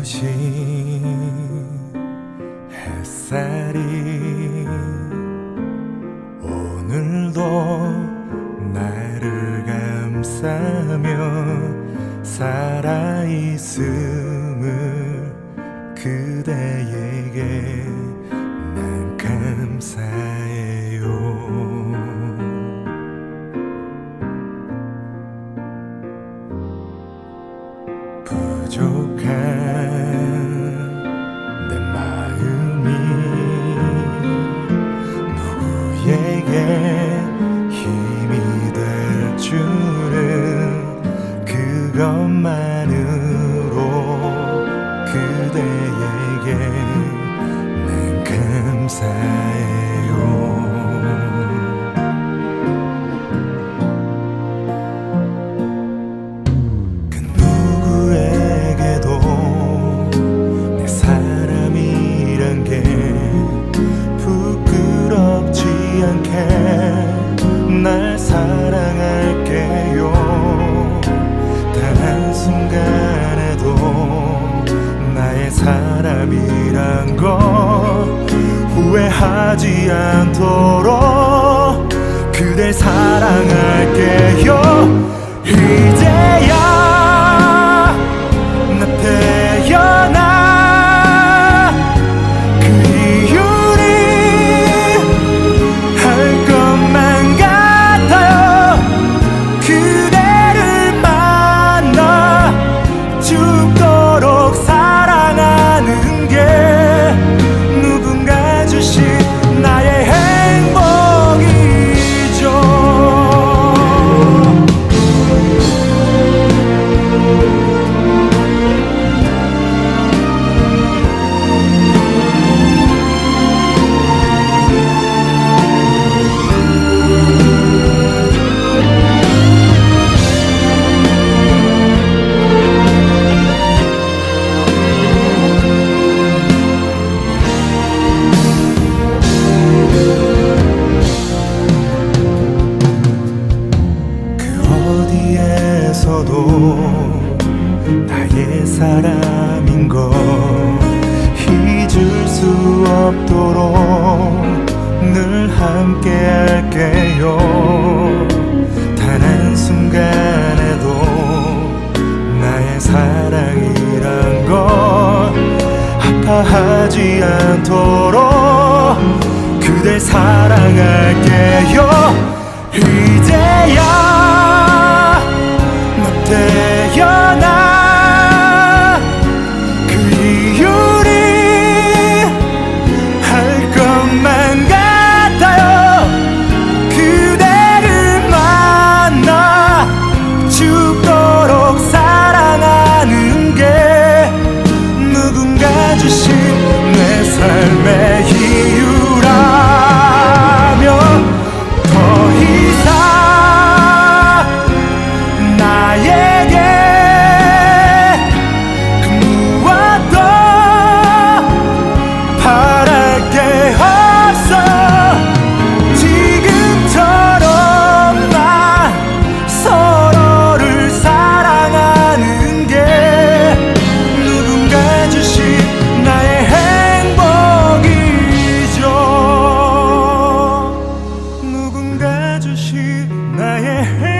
눈부신 햇살이 오늘도 나를 감싸며 살아있음을 그대에게 난 감사 부족한 내 마음이 누구에게 힘이 될 줄은 그것만으로 그대에게 난 감사해 순간에도 나의 사람이란 걸 후회하지 않도록 그댈 사랑할게요. 이제야 없도록 늘 함께 할게요. 단 한순간에도 나의 사랑이란 걸 아파하지 않도록 그댈 사랑할게요 주신 나의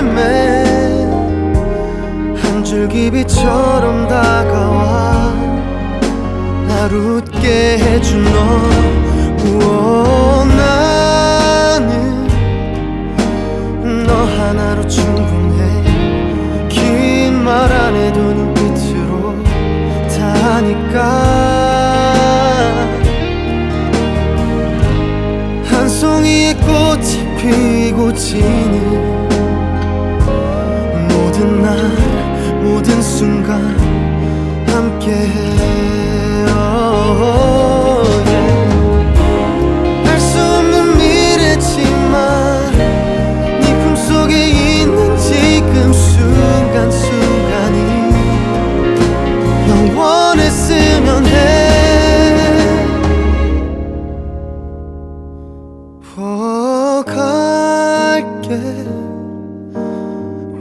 삶에 한 줄기 빛처럼 다가와 날 웃게 해준 너. 우와, 나는 너 하나로 충분해. 긴 말 안 해도 눈빛으로 다 하니까. 한 송이의 꽃이 피고 지는 모든 날 모든 순간 함께해 알